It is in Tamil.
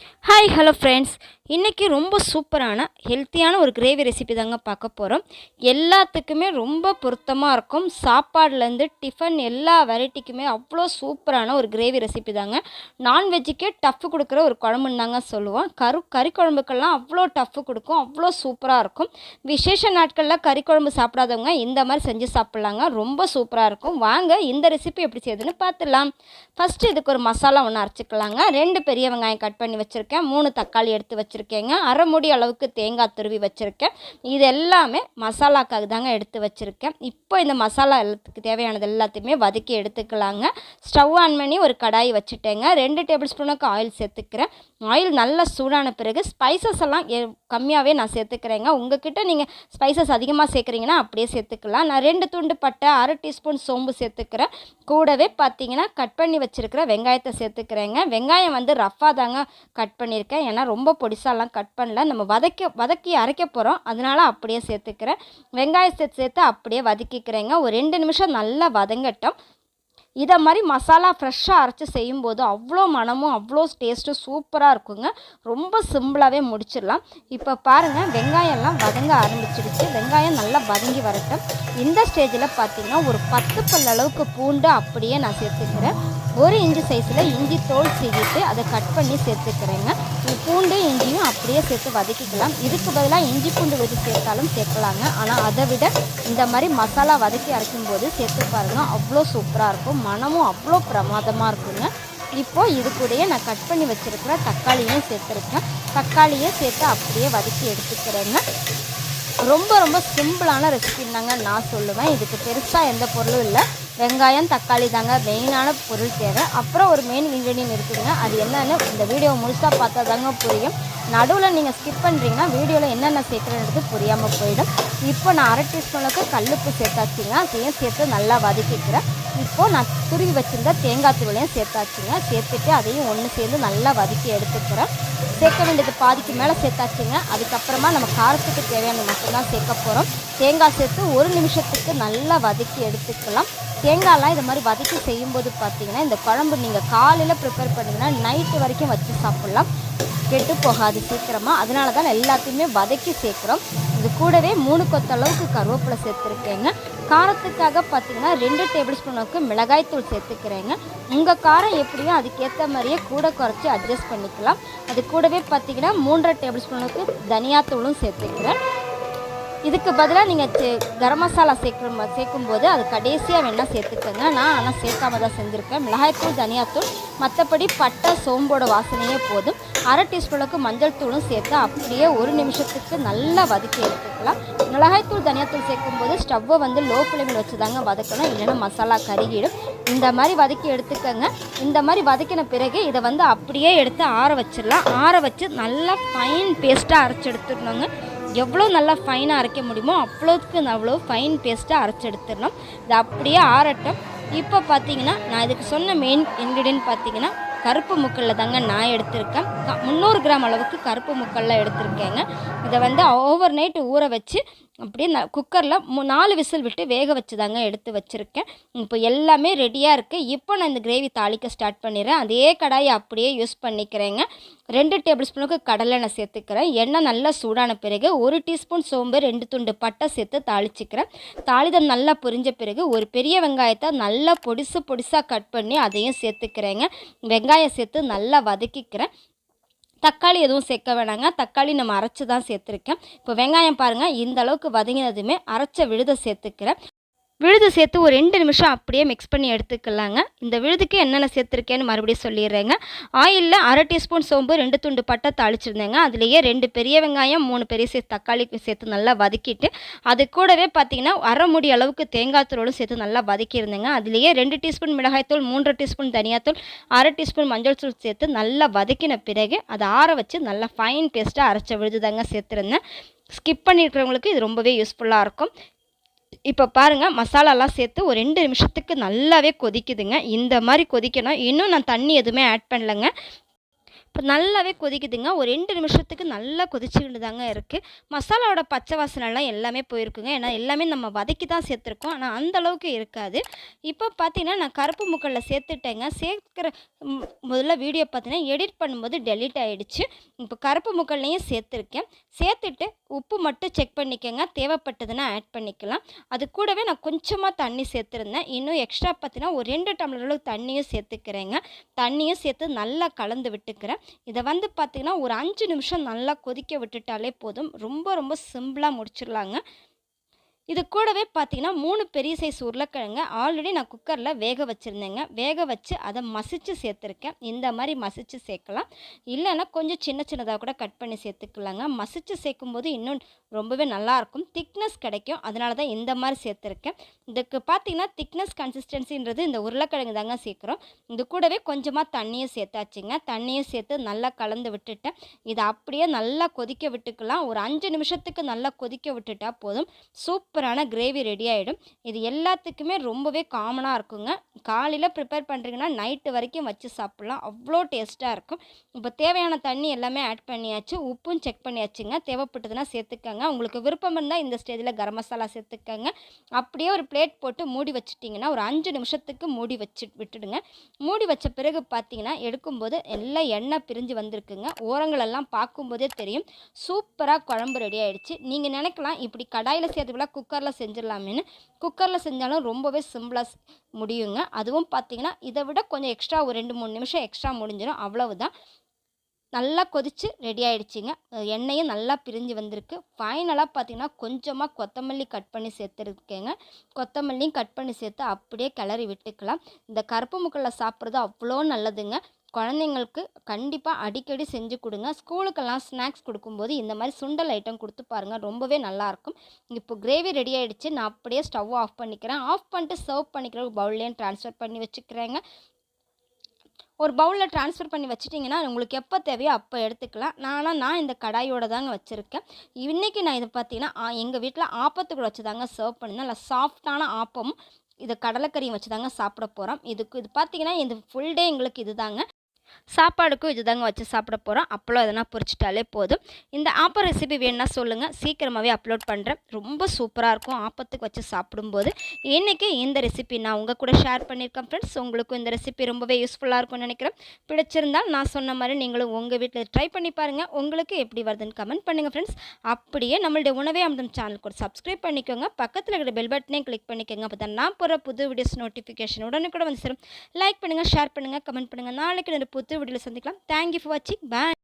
Hi, hello friends. இன்றைக்கி ரொம்ப சூப்பரான ஹெல்த்தியான ஒரு கிரேவி ரெசிபி தாங்க பார்க்க போகிறோம் எல்லாத்துக்குமே ரொம்ப பொருத்தமாக இருக்கும். சாப்பாடுலேருந்து டிஃபன் எல்லா வெரைட்டிக்குமே அவ்வளோ சூப்பரான ஒரு கிரேவி ரெசிபி தாங்க. நான்வெஜ்ஜுக்கே டஃப்பு கொடுக்குற ஒரு குழம்புன்னு தாங்க சொல்லுவோம். கரு கறி குழம்புக்கெல்லாம் அவ்வளோ டஃப்பு கொடுக்கும். அவ்வளோ சூப்பராக இருக்கும். விசேஷ நாட்களில் கறி குழம்பு சாப்பிடாதவங்க இந்த மாதிரி செஞ்சு சாப்பிட்லாங்க. ரொம்ப சூப்பராக இருக்கும். வாங்க இந்த ரெசிபி எப்படி செய்யுதுன்னு பார்த்துடலாம். ஃபஸ்ட்டு இதுக்கு ஒரு மசாலா ஒன்று அரைச்சிக்கலாங்க. ரெண்டு பெரிய வெங்காயம் கட் பண்ணி வச்சுருக்கேன். மூணு தக்காளி எடுத்து வச்சு வச்சுருக்கேங்க. அரை மூடி அளவுக்கு தேங்காய் துருவி வச்சுருக்கேன். இது எல்லாமே மசாலாக்காக தாங்க எடுத்து வச்சுருக்கேன். இப்போ இந்த மசாலா எல்லாத்துக்கு தேவையானது எல்லாத்தையுமே வதக்கி எடுத்துக்கலாங்க. ஸ்டவ் ஆன் பண்ணி ஒரு கடாய் வச்சுட்டேங்க. ரெண்டு டேபிள் ஸ்பூனுக்கு ஆயில் சேர்த்துக்கிறேன். ஆயில் நல்லா சூடான பிறகு ஸ்பைசஸ் எல்லாம் கம்மியாகவே நான் சேர்த்துக்கிறேங்க. உங்ககிட்ட நீங்கள் ஸ்பைசஸ் அதிகமாக சேர்க்குறீங்கன்னா அப்படியே சேர்த்துக்கலாம். நான் ரெண்டு துண்டு பட்டை அரை டீஸ்பூன் சோம்பு சேர்த்துக்கிறேன். கூடவே பார்த்தீங்கன்னா கட் பண்ணி வச்சுருக்கிற வெங்காயத்தை சேர்த்துக்கிறேங்க. வெங்காயம் வந்து ரஃப்பாக தாங்க கட் பண்ணியிருக்கேன். ஏன்னா ரொம்ப பெருசாலாம் கட் பண்ணல. நம்ம வதக்க வதக்கி அரைக்க போகிறோம் அதனால அப்படியே சேர்த்துக்கிறேன். வெங்காயத்தை சேர்த்து அப்படியே வதக்கிக்கிறேங்க. ஒரு ரெண்டு நிமிஷம் நல்லா வதங்கட்டும். இதை மாதிரி மசாலா ஃப்ரெஷ்ஷாக அரைச்சி செய்யும்போது அவ்வளோ மனமும் அவ்வளோ டேஸ்ட்டும் சூப்பராக இருக்குங்க. ரொம்ப சிம்பிளாகவே முடிச்சிடலாம். இப்போ பாருங்கள் வெங்காயம்லாம் வதங்க ஆரம்பிச்சிடுச்சு. வெங்காயம் நல்லா வதங்கி வரட்டும். இந்த ஸ்டேஜில் பார்த்திங்கன்னா ஒரு பத்து பல் அளவுக்கு பூண்டு அப்படியே நான் சேர்த்துக்கிறேன். ஒரு இஞ்சி சைஸில் இஞ்சி தோல் சீவிட்டு அதை கட் பண்ணி சேர்த்துக்கிறேங்க. இந்த பூண்டு இஞ்சியும் அப்படியே சேர்த்து வதக்கிக்கலாம். இதுக்கு பதிலாக இஞ்சி பூண்டு வச்சு சேர்த்தாலும் சேர்க்கலாங்க. ஆனால் அதை விட இந்த மாதிரி மசாலா வதக்கி அரைக்கும் போது சேர்த்து பாருங்கள் அவ்வளோ சூப்பராக இருக்கும். மனமும் அவ்வளோ பிரமாதமாக இருக்குங்க. இப்போது இது கூடயே நான் கட் பண்ணி வச்சுருக்கிற தக்காளியும் சேர்த்துருக்கேன். தக்காளியை சேர்த்து அப்படியே வதக்கி எடுத்துக்கிறேங்க. ரொம்ப ரொம்ப சிம்பிளான ரெசிபின்னாங்க நான் சொல்லுவேன். இதுக்கு பெருசாக எந்த பொருளும் இல்லை. வெங்காயம் தக்காளி தாங்க மெயினான பொருள் தேவை. அப்புறம் ஒரு மெயின் இன்க்ரீடியன்ட் இருக்குதுங்க அது என்னென்னு இந்த வீடியோ முழுசாக பார்த்தா தாங்க புரியும். நடுவில் நீங்கள் ஸ்கிப் பண்ணுறீங்கன்னா வீடியோவில் என்னென்ன சேர்க்குறன்றது புரியாமல் போயிடும். இப்போ நான் அரை டீஸ்பூனுக்கு கல்லுப்பு சேர்த்தாச்சுங்க. அதையும் சேர்த்து நல்லா வதக்கிக்கிறேன். இப்போது நான் துருவி வச்சுருந்த தேங்காய் துருளையும் சேர்த்தாச்சுங்க. சேர்த்துட்டு அதையும் ஒன்று சேர்ந்து நல்லா வதக்கி எடுத்துக்கிறேன். சேர்க்க வேண்டியது பாதிக்கு மேலே சேர்த்தாச்சுங்க. அதுக்கப்புறமா நம்ம காரத்துக்கு தேவையான மட்டும்தான் சேர்க்க போகிறோம் தேங்காய் சேர்த்து ஒரு நிமிஷத்துக்கு நல்லா வதக்கி எடுத்துக்கலாம். தேங்காய்லாம் இது மாதிரி வதக்கி செய்யும்போது பார்த்தீங்கன்னா இந்த குழம்பு நீங்கள் காலையில் ப்ரிப்பேர் பண்ணிங்கன்னா நைட்டு வரைக்கும் வச்சு சாப்பிட்லாம். கெட்டு போகாது சீக்கிரமாக அதனால தான் எல்லாத்தையுமே வதக்கி சேர்க்குறோம். இது கூடவே மூணு கொத்த அளவுக்கு கருவேப்பிலை சேர்த்துருக்கேங்க. காரத்துக்காக பார்த்தீங்கன்னா ரெண்டு டேபிள் ஸ்பூனுக்கு மிளகாய்த்தூள் சேர்த்துக்கிறேங்க. உங்கள் காரம் எப்படியோ அதுக்கேற்ற மாதிரியே கூட குறைச்சி அட்ஜஸ்ட் பண்ணிக்கலாம். அது கூடவே பார்த்தீங்கன்னா மூன்றரை டேபிள் ஸ்பூனுக்கு தனியாத்தூளும் சேர்த்துக்கிறேன். இதுக்கு பதிலாக நீங்கள் கரம் மசாலா சேர்க்குற போது அது கடைசியாக வேணால் சேர்த்துக்கோங்க. நான் ஆனால் சேர்க்காம தான் செஞ்சுருக்கேன் மிளகாய்த்தூள் தனியாத்தூள் மற்றபடி பட்டை சோம்போட வாசனையே போதும். அரை டீஸ்பூனுக்கு மஞ்சள் தூளும் சேர்த்து அப்படியே ஒரு நிமிஷத்துக்கு நல்லா வதக்கி எடுத்துக்கலாம். மிளகாய்த்தூள் தனியாத்தூள் சேர்க்கும்போது ஸ்டவ்வை வந்து லோ ஃப்ளேமில் வச்சு தாங்க வதக்கணும். இல்லைன்னா மசாலா கருகிடும். இந்த மாதிரி வதக்கி எடுத்துக்கோங்க. இந்த மாதிரி வதக்கின பிறகு இதை வந்து அப்படியே எடுத்து ஆற வச்சிடலாம். ஆற வச்சு நல்லா ஃபைன் பேஸ்ட்டாக அரைச்சி எடுத்துடணுங்க. எவ்வளோ நல்லா ஃபைனாக அரைக்க முடியுமோ அவ்வளோத்துக்கு அவ்வளோ ஃபைன் பேஸ்ட்டாக அரைச்சி எடுத்துடணும். இது அப்படியே ஆறட்டும். இப்போ பார்த்தீங்கன்னா நான் இதுக்கு சொன்ன மெயின் இன்க்ரீடியன்ட் பார்த்தீங்கன்னா கருப்பு முக்கல்ல தாங்க நான் எடுத்திருக்கேன். முந்நூறு கிராம் அளவுக்கு கருப்பு முக்கல்லாம் எடுத்திருக்கேங்க. இதை வந்து ஓவர் நைட் ஊற வச்சு அப்படியே நான் குக்கரில் மு நாலு விசில் விட்டு வேக வச்சு தாங்க எடுத்து வச்சுருக்கேன். இப்போ எல்லாமே ரெடியாக இருக்குது இப்போ நான் இந்த கிரேவி தாளிக்க ஸ்டார்ட் பண்ணிடுறேன். அதே கடாயை அப்படியே யூஸ் பண்ணிக்கிறேங்க. ரெண்டு டேபிள் ஸ்பூனுக்கு கடலை நான் சேர்த்துக்கிறேன். எண்ணெய் நல்லா சூடான பிறகு ஒரு டீஸ்பூன் சோம்பு ரெண்டு துண்டு பட்டை சேர்த்து தாளிச்சிக்கிறேன். தாளிதம் நல்லா பொரிஞ்ச பிறகு ஒரு பெரிய வெங்காயத்தை நல்லா பொடிசு பொடிசாக கட் பண்ணி அதையும் சேர்த்துக்கிறேங்க. வெங்காயம் சேர்த்து நல்லா வதக்கிக்கிறேன். தக்காளி எதுவும் சேர்க்க வேணாங்க. தக்காளி நம்ம அரைச்சி தான் சேர்த்துருக்கேன். இப்போ வெங்காயம் பாருங்கள் இந்த அளவுக்கு வதங்கினதுமே அரைச்ச விழுதை சேர்த்துக்கிறேன். விழுது சேர்த்து ஒரு ரெண்டு நிமிஷம் அப்படியே மிக்ஸ் பண்ணி எடுத்துக்கலாங்க. இந்த விழுதுக்கு என்னென்ன சேர்த்துருக்கேன்னு மறுபடியும் சொல்லிடுறேங்க. ஆயிலில் அரை டீஸ்பூன் சோம்பு ரெண்டு துண்டு பட்டை தாளிச்சிருந்தேங்க. அதுலேயே ரெண்டு பெரிய வெங்காயம் மூணு பெரிய சேர்த்து தக்காளி சேர்த்து நல்லா வதக்கிட்டு அது கூடவே பார்த்தீங்கன்னா அரை முடி அளவுக்கு தேங்காய் தூளும் சேர்த்து நல்லா வதக்கியிருந்தேங்க. அதுலேயே ரெண்டு டீஸ்பூன் மிளகாய்த்தூள் மூன்று டீஸ்பூன் தனியாத்தூள் அரை டீஸ்பூன் மஞ்சள் தூள் சேர்த்து நல்லா வதக்கின பிறகு அதை ஆற வச்சு நல்லா ஃபைன் பேஸ்ட்டாக அரைச்ச விழுது தாங்க சேர்த்துருந்தேன். ஸ்கிப் பண்ணியிருக்கிறவங்களுக்கு இது ரொம்பவே யூஸ்ஃபுல்லாக இருக்கும். இப்போ பாருங்கள் மசாலாலாம் சேர்த்து ஒரு ரெண்டு நிமிஷத்துக்கு நல்லாவே கொதிக்குதுங்க. இந்த மாதிரி கொதிக்கணும். இன்னும் நான் தண்ணி எதுவுமே ஆட் பண்ணலைங்க. இப்போ நல்லாவே கொதிக்குதுங்க. ஒரு ரெண்டு நிமிஷத்துக்கு நல்லா கொதிச்சுக்கிட்டு தாங்க இருக்குது மசாலாவோட பச்சை வாசனைலாம் எல்லாமே போயிருக்குங்க. ஏன்னா எல்லாமே நம்ம வதக்கி தான் சேர்த்துருக்கோம். ஆனால் அந்த அளவுக்கு இருக்காது. இப்போ பார்த்தீங்கன்னா நான் கருப்பு முக்கல்ல சேர்த்துட்டேங்க. சேர்க்குற முதல்ல வீடியோ பார்த்தீங்கன்னா எடிட் பண்ணும்போது டெலிட் ஆகிடுச்சு இப்போ கருப்பு முக்கல்லையும் சேர்த்துருக்கேன். சேர்த்துட்டு உப்பு மட்டும் செக் பண்ணிக்கோங்க. தேவைப்பட்டதுன்னா ஆட் பண்ணிக்கலாம். அது கூடவே நான் கொஞ்சமாக தண்ணி சேர்த்துருந்தேன். இன்னும் எக்ஸ்ட்ரா பார்த்தீங்கன்னா ஒரு ரெண்டு டம்ளர் அளவுக்கு தண்ணியும் சேர்த்துக்கிறேங்க. தண்ணியும் சேர்த்து நல்லா கலந்து விட்டுக்கிறேன். இதை வந்து பார்த்திங்கன்னா ஒரு அஞ்சு நிமிஷம் நல்லா கொதிக்க விட்டுட்டாலே போதும். ரொம்ப ரொம்ப சிம்பிளாக முடிச்சிடலாங்க. இது கூடவே பார்த்திங்கன்னா மூணு பெரிய சைஸ் உருளைக்கிழங்க ஆல்ரெடி நான் குக்கரில் வேக வச்சுருந்தேங்க. வேக வச்சு அதை மசித்து சேர்த்துருக்கேன். இந்த மாதிரி மசிச்சு சேர்க்கலாம். இல்லைன்னா கொஞ்சம் சின்ன சின்னதாக கூட கட் பண்ணி சேர்த்துக்கலாங்க. மசித்து சேர்க்கும்போது இன்னும் ரொம்பவே நல்லாயிருக்கும் திக்னஸ் கிடைக்கும். அதனால தான் இந்த மாதிரி சேர்த்துருக்கேன். இதுக்கு பார்த்தீங்கன்னா திக்னஸ் கன்சிஸ்டன்சின்றது இந்த உருளைக்கிழங்கு தாங்க சேர்க்குறோம். இது கூடவே கொஞ்சமாக தண்ணியும் சேர்த்தாச்சுங்க. தண்ணியும் சேர்த்து நல்லா கலந்து விட்டுட்டேன். இதை அப்படியே நல்லா கொதிக்க விட்டுக்கலாம். ஒரு அஞ்சு நிமிஷத்துக்கு நல்லா கொதிக்க விட்டுட்டா போதும். சூப்பரான கிரேவி ரெடி ஆகிடும் இது எல்லாத்துக்குமே ரொம்பவே காமனாக இருக்குங்க. காலையில் ப்ரிப்பேர் பண்ணுறீங்கன்னா நைட்டு வரைக்கும் வச்சு சாப்பிட்லாம். அவ்வளோ டேஸ்ட்டாக இருக்கும். இப்போ தேவையான தண்ணி எல்லாமே ஆட் பண்ணியாச்சு. உப்பும் செக் பண்ணியாச்சுங்க. தேவைப்பட்டதுன்னா சேர்த்துக்கோங்க. உங்களுக்கு விருப்பம் இருந்தால் இந்த ஸ்டேஜில் கரம் மசாலா சேர்த்துக்கோங்க. அப்படியே ஒரு பிளேட் போட்டு மூடி வச்சுட்டிங்கன்னா ஒரு அஞ்சு நிமிஷத்துக்கு மூடி வச்சு விட்டுடுங்க. மூடி வச்ச பிறகு பார்த்தீங்கன்னா எடுக்கும்போது எல்லாம் எண்ணெய் பிரிஞ்சு வந்திருக்குங்க. ஓரங்களெல்லாம் பார்க்கும்போதே தெரியும். சூப்பராக குழம்பு ரெடி ஆகிடுச்சு நீங்கள் நினைக்கலாம் இப்படி கடாயில் சேர்த்துக்கலாம் குக்கரில் செஞ்சிடலாமேன்னு. குக்கரில் செஞ்சாலும் ரொம்பவே சிம்பிளாக முடியுங்க. அதுவும் பார்த்தீங்கன்னா இதை விட கொஞ்சம் எக்ஸ்ட்ரா ஒரு ரெண்டு மூணு நிமிஷம் எக்ஸ்ட்ரா முடிஞ்சிடும் அவ்வளவுதான். நல்லா கொதித்து ரெடி ஆகிடுச்சிங்க எண்ணெயும் நல்லா பிரிஞ்சு வந்திருக்கு. ஃபைனலாக பார்த்தீங்கன்னா கொஞ்சமாக கொத்தமல்லி கட் பண்ணி சேர்த்துருக்கேங்க. கொத்தமல்லியும் கட் பண்ணி சேர்த்து அப்படியே கிளறி விட்டுக்கலாம். இந்த கருப்பு முக்கல்ல சாப்பிட்றது அவ்வளோ நல்லதுங்க. குழந்தைங்களுக்கு கண்டிப்பாக அடிக்கடி செஞ்சு கொடுங்க. ஸ்கூலுக்கெல்லாம் ஸ்நாக்ஸ் கொடுக்கும்போது இந்த மாதிரி சுண்டல் ஐட்டம் கொடுத்து பாருங்கள் ரொம்பவே நல்லாயிருக்கும் இப்போ கிரேவி ரெடி ஆகிடுச்சு நான் அப்படியே ஸ்டவ் ஆஃப் பண்ணிக்கிறேன். ஆஃப் பண்ணிட்டு சர்வ் பண்ணிக்கிற பவுல்லையும் ட்ரான்ஸ்ஃபர் பண்ணி வச்சுக்கிறேங்க. ஒரு பவுலில் ட்ரான்ஸ்ஃபர் பண்ணி வச்சிட்டிங்கன்னா உங்களுக்கு எப்போ தேவையோ அப்போ எடுத்துக்கலாம். நானும் நான் இந்த கடாயோட தாங்க வச்சுருக்கேன். இன்றைக்கி நான் இதை பார்த்தீங்கன்னா எங்கள் வீட்டில் ஆப்பத்துக்கு வச்சு தாங்க சர்வ் பண்ணியிருந்தேன் நல்லா சாஃப்டான ஆப்பமும் இதை கடலைக்கறியும் வச்சு தாங்க சாப்பிட போகிறோம் இதுக்கு இது பார்த்தீங்கன்னா இந்த ஃபுல் டே எங்களுக்கு இது தாங்க சாப்பாடுக்கும் இது தாங்க வச்சு சாப்பிட போகிறோம் அப்பளம் எதனா பொரிச்சிட்டாலே போதும். இந்த ஆப்பம் ரெசிபி வேணுன்னா சொல்லுங்கள் சீக்கிரமாகவே அப்லோட் பண்ணுறேன் ரொம்ப சூப்பராக இருக்கும். ஆப்பத்துக்கு வச்சு சாப்பிடும்போது. இன்றைக்கி இந்த ரெசிபி நான் உங்கள் கூட ஷேர் பண்ணியிருக்கேன் ஃப்ரெண்ட்ஸ் உங்களுக்கும் இந்த ரெசிபி ரொம்பவே யூஸ்ஃபுல்லாக இருக்கும்னு நினைக்கிறேன். பிடிச்சிருந்தால் நான் சொன்ன மாதிரி நீங்களும் உங்கள் வீட்டில் ட்ரை பண்ணி பாருங்கள் உங்களுக்கு எப்படி வருதுன்னு கமெண்ட் பண்ணுங்கள் ஃப்ரெண்ட்ஸ் அப்படியே நம்மளுடைய உணவே அமுதம் சேனல் கூட சப்ஸ்கிரைப் பண்ணிக்கோங்க. பக்கத்தில் இருக்கிற பெல் பட்டனையும் கிளிக் பண்ணிக்கோங்க. அப்போ தான் நான் போகிற புது வீடியோஸ் நோட்டிஃபிகேஷன் உடனே கூட வந்து சேரும். லைக் பண்ணுங்கள் ஷேர் பண்ணுங்கள் கமெண்ட் பண்ணுங்கள் நாளைக்கு புது புத்து வீடியோவில் சந்திக்கலாம். தேங்க்யூ ஃபார் வாட்சிங் பாய்